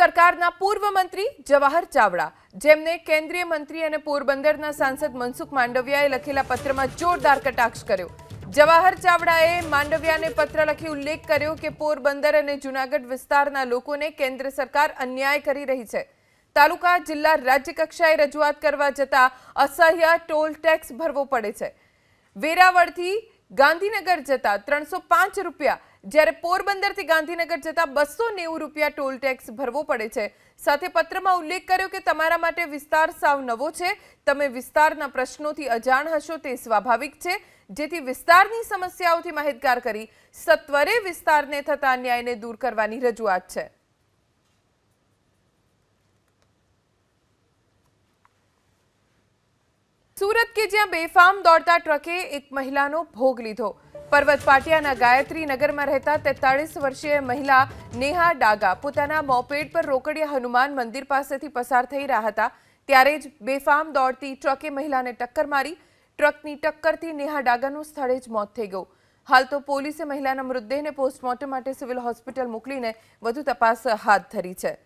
સરકારના પૂર્વ મંત્રી જવાહર ચાવડા, જેમને કેન્દ્રીય મંત્રી અને પોરબંદરના સાંસદ મનસુખ માંડવિયાએ લખેલા પત્રમાં જોરદાર કટાક્ષ કર્યો. જવાહર ચાવડાએ માંડવિયાને પત્ર લખી ઉલ્લેખ કર્યો કે પોરબંદર અને જૂનાગઢ વિસ્તારના લોકોને કેન્દ્ર સરકાર અન્યાય કરી રહી છે. તાલુકા, જિલ્લા, રાજ્ય કક્ષાએ રજૂઆત કરવા જતા અસહ્ય ટોલ ટેક્સ ભરવો પડે છે. વેરાવળથી ગાંધીનગર જતા ત્રણસો પાંચ રૂપિયા જ્યારે પોરબંદરથી ગાંધીનગર જતા બસો નેવું રૂપિયા ટોલ ટેક્સ ભરવો પડે છે. સાથે પત્રમાં ઉલ્લેખ કર્યો કે તમારા માટે વિસ્તાર સાવ નવો છે. તમે વિસ્તારના પ્રશ્નોથી અજાણ હશો તે સ્વાભાવિક છે. જેથી વિસ્તારની સમસ્યાઓથી માહિતગાર કરી સત્વરે વિસ્તારને થતા અન્યાયને દૂર કરવાની રજૂઆત છે. સુરત કે જ્યાં બેફામ દોડતા ટ્રકે એક મહિલાનો ભોગ લીધો. પર્વત પાટિયાના ગાયત્રી નગરમાં રહેતા તેતાળીસ વર્ષીય મહિલા નેહા ડાગા પોતાના મોપેડ પર રોકડિયા હનુમાન મંદિર પાસેથી પસાર થઈ રહ્યા હતા. ત્યારે જ બેફામ દોડતી ટ્રકે મહિલાને ટક્કર મારી, ટ્રકની ટક્કરથી નેહા ડાગાનું સ્થળે જ મોત થઈ ગયું. હાલ તો પોલીસે મહિલાના મૃતદેહને પોસ્ટમોર્ટમ માટે સિવિલ હોસ્પિટલ મોકલીને વધુ તપાસ હાથ ધરી છે.